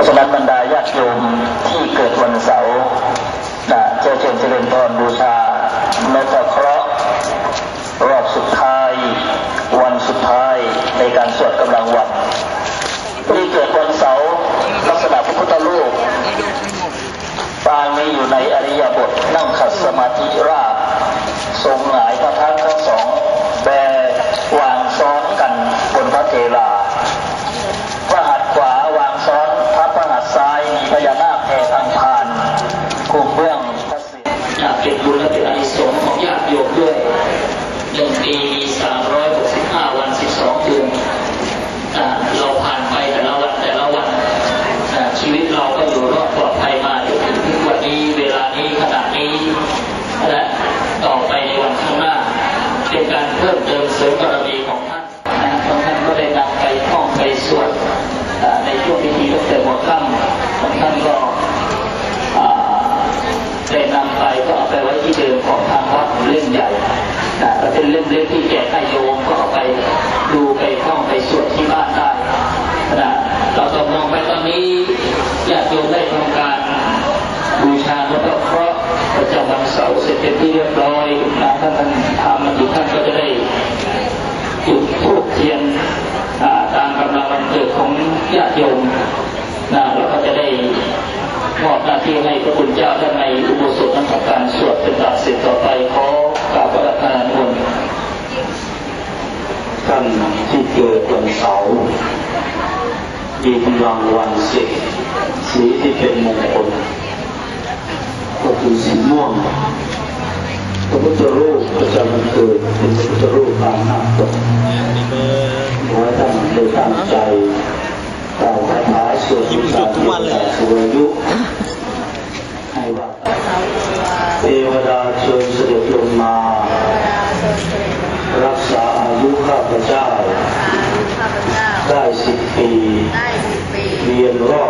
ราะฉะนั้นบรรดาญาติโยมที่เกิดวันเสาร์นะเจ้าเจริญเจริญพรบูชา พญานาคแผ่ทางผ่านคุมเบื้องพระศิลป์อยากเป็นบุญและเป็นอานิสงส์ของญาติโยมด้วยหนึ่งปีมี365วัน12เดือนเราผ่านไปแต่ละวันแต่ละวันชีวิตเราก็อยู่รอดปลอดภัยมาจนถึงวันนี้เวลานี้ขณะนี้และต่อไปในวันข้างหน้าเป็นการเพิ่มเติม เสร็จเป็นที่เรียบร้อยนะท่านท่านทำมาทุกท่านก็จะได้จุดธูปเทียนตามกำลังวันเกิดของญาติโยมนะแล้วก็จะได้มอบหน้าที่ให้พระคุณเจ้าท่านในอุโบสถนั้นทำการสวดเป็นหลักเสร็จต่อไปขอกราบพระราชทานมนท่านที่เกิดวันเสาร์มีกำลังวันสิบสีที่เป็นมงคลก็คือสีม่วง ทธรูปประจำวันเกิดเป็นพระพุทธรูปปางนาคตกขอให้ท่านได้ตั้งใจกล่าวคาถาสวดมนต์ทุกวันเลยสวยยุให้ว่าเทวดาเชิญเสด็จลงมา รักษาอายุข้าพเจ้าข้าพเจ้าได้สิบปีได้สิบปีเรียนรอบในราศีเมษ